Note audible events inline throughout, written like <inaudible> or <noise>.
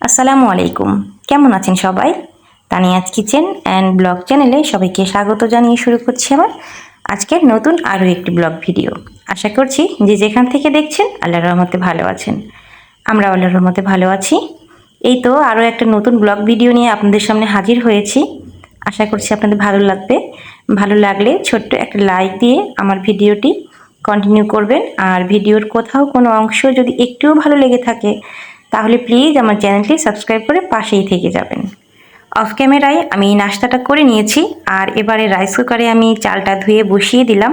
আসসালামু আলাইকুম। কেমন আছেন সবাই? তানিয়াজ কিচেন অ্যান্ড ব্লগ চ্যানেলে সবাইকে স্বাগত জানিয়ে শুরু করছি আমার আজকের নতুন আরও একটি ব্লগ ভিডিও। আশা করছি যে যেখান থেকে দেখছেন আল্লাহর রহমতে ভালো আছেন। আমরা আল্লাহর রহমতে ভালো আছি। এই তো আরও একটা নতুন ব্লগ ভিডিও নিয়ে আপনাদের সামনে হাজির হয়েছি। আশা করছি আপনাদের ভালো লাগবে। ভালো লাগলে ছোট্ট একটা লাইক দিয়ে আমার ভিডিওটি কন্টিনিউ করবেন। আর ভিডিওর কোথাও কোনো অংশ যদি একটুও ভালো লেগে থাকে তাহলে প্লিজ আমার চ্যানেলটি সাবস্ক্রাইব করে পাশেই থেকে যাবেন। অফ ক্যামেরায় আমি নাস্তাটা করে নিয়েছি, আর এবারে রাইস কুকারে আমি চালটা ধুয়ে বসিয়ে দিলাম।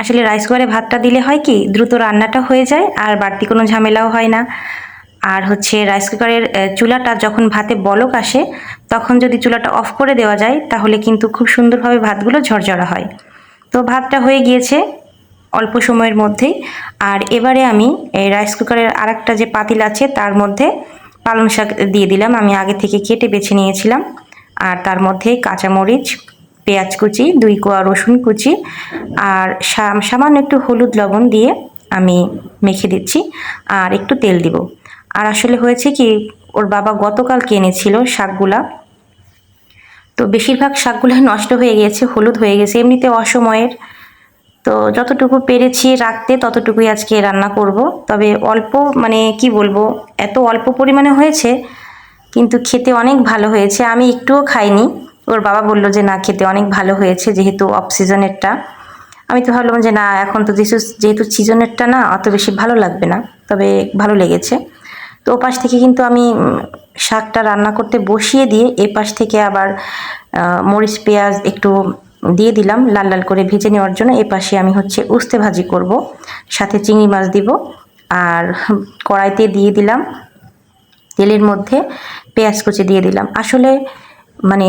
আসলে রাইস কুকারে ভাতটা দিলে হয় কি, দ্রুত রান্নাটা হয়ে যায়, আর বাড়তি কোনো ঝামেলাও হয় না। আর হচ্ছে রাইস কুকারের চুলাটা যখন ভাতে বলক আসে, তখন যদি চুলাটা অফ করে দেওয়া যায়, তাহলে কিন্তু খুব সুন্দরভাবে ভাতগুলো ঝরঝরা হয়। তো ভাতটা হয়ে গিয়েছে অল্প সময়ের মধ্যেই। আর এবারে আমি এই রাইস কুকারের আরেকটা যে পাতিল আছে, তার মধ্যে পালং শাক দিয়ে দিলাম। আমি আগে থেকে কেটে বেছে নিয়েছিলাম। আর তার মধ্যে কাঁচামরিচ, পেঁয়াজ কুচি, দুই কোয়া রসুন কুচি আর সাম- সামান্য একটু হলুদ লবণ দিয়ে আমি মেখে দিচ্ছি আর একটু তেল দিব। আর আসলে হয়েছে কি, ওর বাবা গতকাল এনেছিল শাকগুলা। তো বেশিরভাগ শাকগুলো নষ্ট হয়ে গিয়েছে হলুদ হয়ে গেছে। এমনিতে অসময়ের তো যতটুকু পেরেছি রাখতে ততটুকুই আজকে রান্না করব। তবে অল্প মানে কি বলব, এত অল্প পরিমাণে হয়েছে, কিন্তু খেতে অনেক ভালো হয়েছে। আমি একটুও খাইনি। ওর বাবা বলল যে, না, খেতে অনেক ভালো হয়েছে যেহেতু অফ সিজনেরটা আমি তো ভাবলাম যে, না, এখন তো যেহেতু যেহেতু সিজনেরটা না, অত বেশি ভালো লাগবে না। তবে ভালো লেগেছে। তো ও পাশ থেকে কিন্তু আমি শাকটা রান্না করতে বসিয়ে দিয়ে এই পাশ থেকে আবার মরিচ, পেঁয়াজ একটু দিয়ে দিলাম লাল লাল করে ভেজে নেওয়ার জন্য এ পাশে আমি হচ্ছে উস্তে ভাজি করব। সাথে চিংড়ি মাছ দিব। আর কড়াইতে দিয়ে দিলাম তেলের মধ্যে পেঁয়াজ কুচি দিয়ে দিলাম। আসলে মানে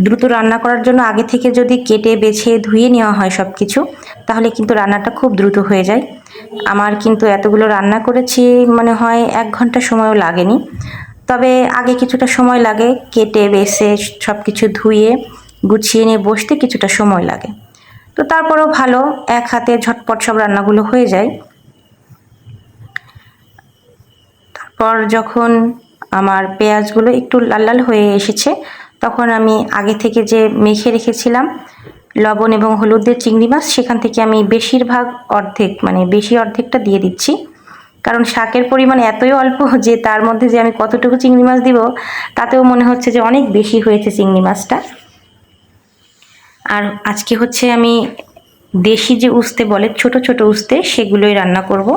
দ্রুত রান্না করার জন্য আগে থেকে যদি কেটে, বেছে, ধুয়ে নেওয়া হয় সব কিছু তাহলে কিন্তু রান্নাটা খুব দ্রুত হয়ে যায়। আমার কিন্তু এতগুলো রান্না করেছি মনে হয় এক ঘণ্টা সময়ও লাগেনি। তবে আগে কিছুটা সময় লাগে কেটে, বেছে সব কিছু ধুয়ে গুছিয়ে নিয়ে বসতে কিছুটা সময় লাগে। তো তারপরেও ভালো, এক হাতে ঝটপট সব রান্নাগুলো হয়ে যায়। তারপর যখন আমার পেঁয়াজগুলো একটু লাল লাল হয়ে এসেছে, তখন আমি আগে থেকে যে মেখে রেখেছিলাম, লবণ এবং হলুদের চিংড়ি মাছ, সেখান থেকে আমি বেশিরভাগ অর্ধেক মানে বেশি অর্ধেকটা দিয়ে দিচ্ছি। কারণ শাকের পরিমাণ এতই অল্প যে তার মধ্যে যে আমি কতটুকু চিংড়ি মাছ দিব, তাতেও মনে হচ্ছে যে অনেক বেশি হয়েছে চিংড়ি মাছটা। আর আজকে হচ্ছে আমি দেশি যে উস্তে বলে, ছোট ছোট উস্তে, সেগুলোই রান্না করব।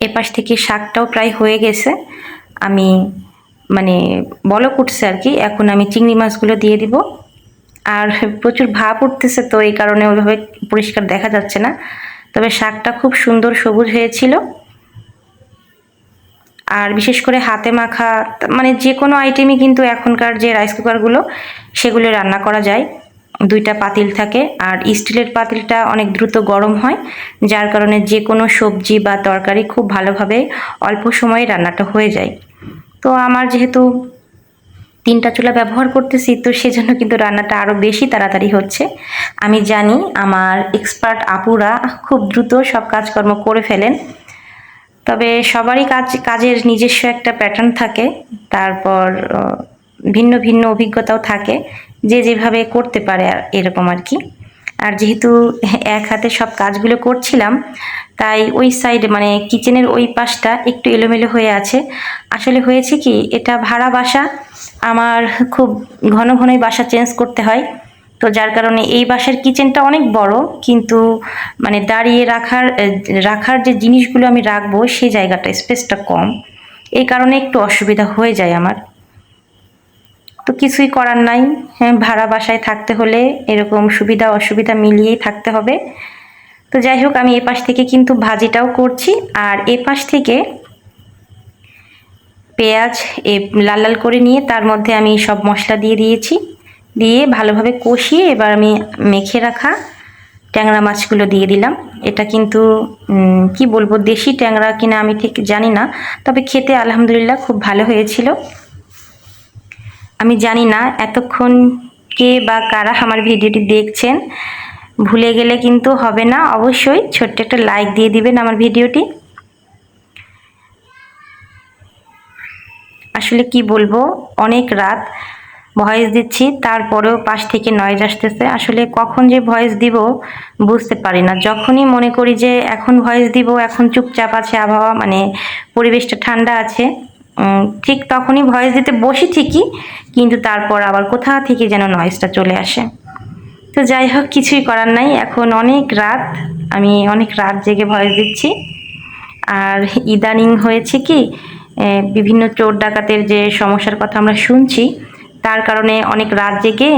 এপাশ থেকে শাকটাও প্রায় হয়ে গেছে। আমি মানে বলক উঠছে আর কি, এখন আমি চিংড়ি মাছগুলো দিয়ে দিব। আর প্রচুর ভাপ উঠতেছে তো, এই কারণে ওইভাবে পরিষ্কার দেখা যাচ্ছে না। তবে শাকটা খুব সুন্দর সবুজ হয়েছিল। আর বিশেষ করে হাতে মাখা মানে যে কোনো আইটেমই কিন্তু এখনকার যে রাইস কুকারগুলো সেগুলো রান্না করা যায়। দুইটা পাতিল থাকে আর স্টিলের পাতিলটা অনেক দ্রুত গরম হয়, যার কারণে যে কোনো সবজি বা তরকারি খুব ভালোভাবে অল্প সময়ে রান্নাটা হয়ে যায়। তো আমার যেহেতু তিনটা চুলা ব্যবহার করতেছি, তো সেজন্য কিন্তু রান্নাটা আরও বেশি তাড়াতাড়ি হচ্ছে। আমি জানি আমার এক্সপার্ট আপুরা খুব দ্রুত সব কাজকর্ম করে ফেলেন। তবে সবারই কাজ, কাজের নিজস্ব একটা প্যাটার্ন থাকে। তারপর ভিন্ন ভিন্ন অভিজ্ঞতাও থাকে। যে যেভাবে করতে পারে এরকম আর কি। আর যেহেতু এক হাতে সব কাজগুলো করছিলাম, তাই ওই সাইড মানে কিচেনের ওই পাশটা একটু এলোমেলো হয়ে আছে। আসলে হয়েছে কি, এটা ভাড়া বাসা। আমার খুব ঘন ঘনই বাসা চেঞ্জ করতে হয়। তো যার কারণে এই বাসার কিচেনটা অনেক বড়, কিন্তু মানে দাঁড়িয়ে রাখার রাখার যে জিনিসগুলো আমি রাখব সেই জায়গাটা স্পেসটা কম। এই কারণে একটু অসুবিধা হয়ে যায় আমার। তো কিছুই করার নাই। হ্যাঁ ভাড়া বাসায় থাকতে হলে এরকম সুবিধা অসুবিধা মিলিয়েই থাকতে হবে। তো যাই হোক, আমি এ পাশ থেকে কিন্তু ভাজিটাও করছি। আর এ পাশ থেকে পেঁয়াজ এ, লাল লাল করে নিয়ে তার মধ্যে আমি সব মশলা দিয়ে দিয়েছি। দিয়ে ভালোভাবে কষিয়ে এবার আমি মেখে রাখা ট্যাংরা মাছগুলো দিয়ে দিলাম। এটা কিন্তু কি বলব, দেশি ট্যাংরা কিনা আমি ঠিক জানি না, তবে খেতে আলহামদুলিল্লাহ খুব ভালো হয়েছিল। আমি জানি না এতক্ষণ কে বা কারা আমার ভিডিওটি দেখছেন, ভুলে গেলে কিন্তু হবে না, অবশ্যই ছোট্ট একটা লাইক দিয়ে দিবেন আমার ভিডিওটি। আসলে কি বলব, অনেক রাত ভয়েস দিচ্ছি, তারপরেও পাশ থেকে নয়েজ আসতেছে। আসলে কখন যে ভয়েস দিব বুঝতে পারি না। যখনই মনে করি যে এখন ভয়েস দিব, এখন চুপচাপ আছে আবহাওয়া মানে পরিবেশটা ঠান্ডা আছে ঠিক তখনই ভয়েস দিতে বসি ঠিকই, কিন্তু তারপর আবার কোথা থেকে যেন নয়েজটা চলে আসে। তো যাই হোক, কিছুই করার নাই। এখন অনেক রাত, আমি অনেক রাত জেগে ভয়েস দিচ্ছি। আর ইদানিং হয়েছে কি বিভিন্ন চোর ডাকাতের যে সমস্যার কথা আমরা শুনছি তার কারণে অনেক রাত জেগে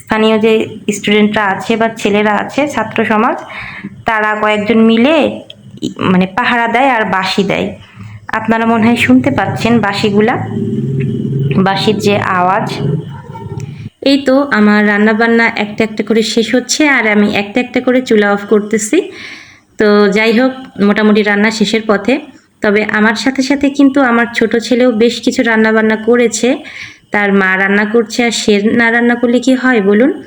স্থানীয় যে স্টুডেন্টরা আছে বা ছেলেরা আছে, ছাত্র সমাজ, তারা কয়েকজন মিলে মানে পাহারা দেয় আর বাঁশি দেয়। আপনারা মনে হয় শুনতে পাচ্ছেন বাঁশিগুলা, বাঁশির যে আওয়াজ। এই তো আমার রান্না বান্না একটা একটা করে শেষ হচ্ছে আর আমি একটা একটা করে চুলা অফ করতেছি। তো যাই হোক, মোটামুটি রান্না শেষের পথে। তবে আমার সাথে সাথে কিন্তু আমার ছোট ছেলেও বেশ কিছু রান্না বান্না করেছে। তার মা রান্না করছে আর সে না রান্না করলে কি হয় বলুন?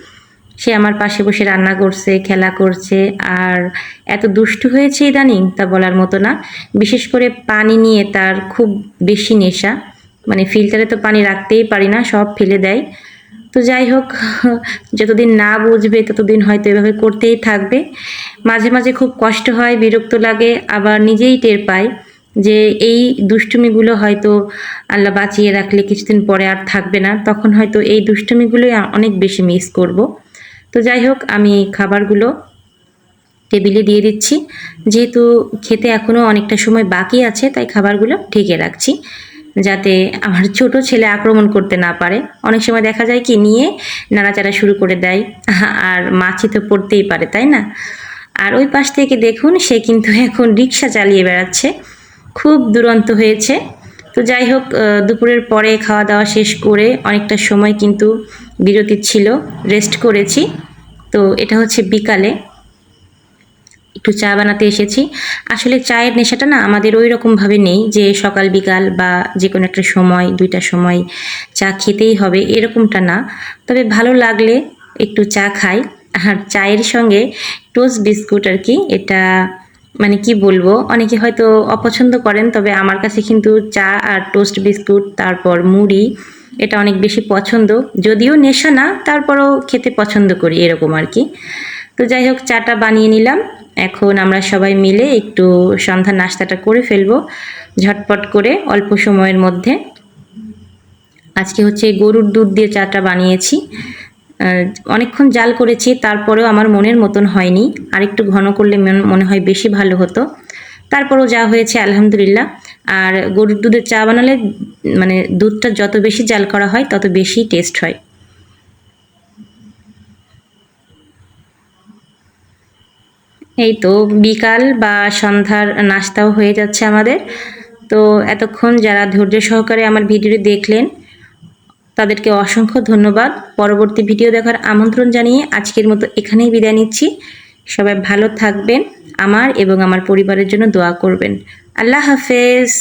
সে আমার পাশে বসে রান্না করছে, খেলা করছে আর এত দুষ্টু হয়েছে ইদানিং তা বলার মতো না। বিশেষ করে পানি নিয়ে তার খুব বেশি নেশা। মানে ফিল্টারে তো পানি রাখতেই পারি না, সব ফেলে দেয়। তো যাই হোক, <laughs> যতদিন না বুঝবে ততদিন হয়তো এভাবে করতেই থাকবে। মাঝে মাঝে খুব কষ্ট হয়, বিরক্ত লাগে, আবার নিজেই টের পাই যে এই দুষ্টুমিগুলো হয়তো আল্লাহ বাঁচিয়ে রাখলে কিছুদিন পরে আর থাকবে না, তখন হয়তো এই দুষ্টুমিগুলোই অনেক বেশি মিস করব। তো যাই হোক, আমি খাবারগুলো টেবিলে দিয়ে দিচ্ছি। যেহেতু খেতে এখনও অনেকটা সময় বাকি আছে, তাই খাবারগুলো ঢেকে রাখছি যাতে আমার ছোট ছেলে আক্রমণ করতে না পারে। অনেক সময় দেখা যায় কি, নিয়ে নাড়াচাড়া শুরু করে দেয়। <laughs> আর মাছি তো পড়তেই পারে, তাই না? আর ওই পাশ থেকে দেখুন, সে কিন্তু এখন রিক্সা চালিয়ে বেড়াচ্ছে। খুব দুরন্ত হয়েছে। তো যাই হোক দুপুরের পরে খাওয়া দাওয়া শেষ করে অনেকটা সময় কিন্তু বিরতি ছিল রেস্ট করেছি। তো এটা হচ্ছে বিকালে। একটু চা বানাতে এসেছি। আসলে চায়ের নেশাটা না আমাদের ওই রকমভাবে নেই যে সকাল, বিকাল বা যে কোনো একটা সময়, দুইটা সময় চা খেতেই হবে, এরকমটা না। তবে ভালো লাগলে একটু চা খাই। আর চায়ের সঙ্গে টোস্ট বিস্কুট আর কি, এটা মানে কি বলব, অনেকে হয়তো অপছন্দ করেন, তবে আমার কাছে কিন্তু চা আর টোস্ট বিস্কুট, তারপর মুড়ি, এটা অনেক বেশি পছন্দ। যদিও নেশা না, তারপরও খেতে পছন্দ করি, এরকম আর কি। তো যাই হোক, চাটা বানিয়ে নিলাম। এখন আমরা সবাই মিলে একটু সন্ধ্যা নাস্তাটা করে ফেলব, ঝটপট করে, অল্প সময়ের মধ্যে। আজকে হচ্ছে গরুর দুধ দিয়ে চাটা বানিয়েছি। অনেকক্ষণ জাল করেছি, তারপরেও আমার মনের মতন হয়নি। আর একটু ঘন করলে মন- হয় বেশি ভালো হতো। তারপরও যা হয়েছে, আলহামদুলিল্লাহ। আর গরুর দুধের চা বানালে মানে দুধটা যত বেশি জাল করা হয়, তত বেশি টেস্ট হয়। এই তো বিকাল বা সন্ধ্যার নাস্তাও হয়ে যাচ্ছে আমাদের। তো এতক্ষণ যারা ধৈর্য সহকারে আমার ভিডিওটি দেখলেন তাদেরকে অসংখ্য ধন্যবাদ। পরবর্তী ভিডিও দেখার আমন্ত্রণ জানিয়ে আজকের মতো এখানেই বিদায় নিচ্ছি। সবাই ভালো থাকবেন, আমার এবং আমার পরিবারের জন্য দোয়া করবেন। আল্লাহ হাফেজ।